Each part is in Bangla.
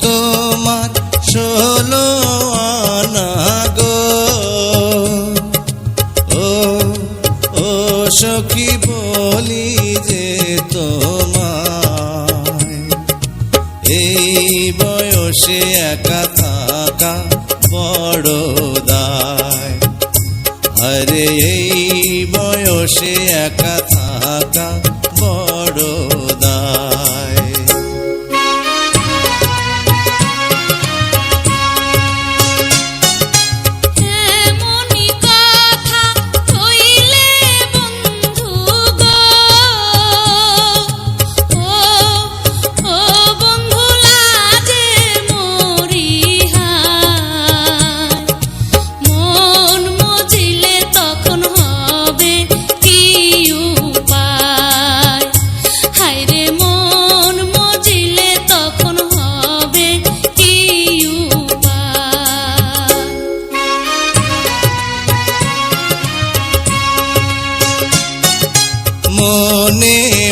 তোমার ষোলো আনা ও ও সখী, বলি যে তোমায়। এই বয়সে একা থাকা বড় দায়। আরে এই বয়সে একা থাকা বড় দায়।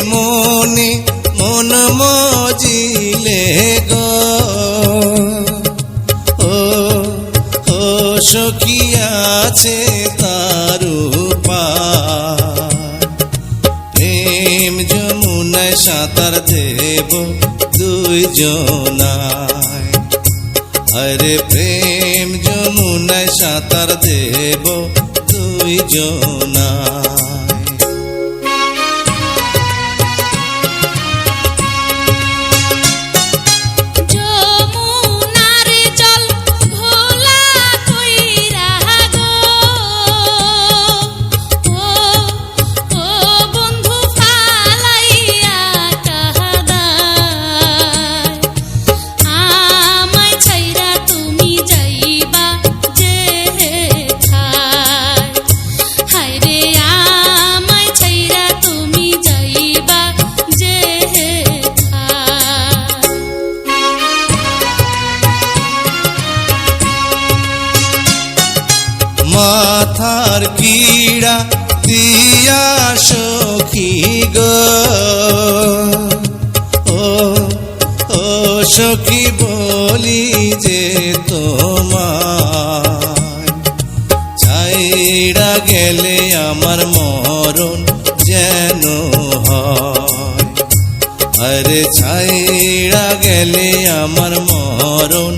মনে মনে মজিলে গো। ও ও সখী আছে তার। প্রেম যমুনায় সাঁতার দেব দুই জনায় আরে প্রেম যমুনায় সাঁতার দেব দুই মাথার কিড়া দিয়া সখী গো। ও ও সখী, বলি যে তোমায়। ছাইড়া গেলে আমার মরণ যেন হয়। আরে ছাইড়া গেলে আমার মরণ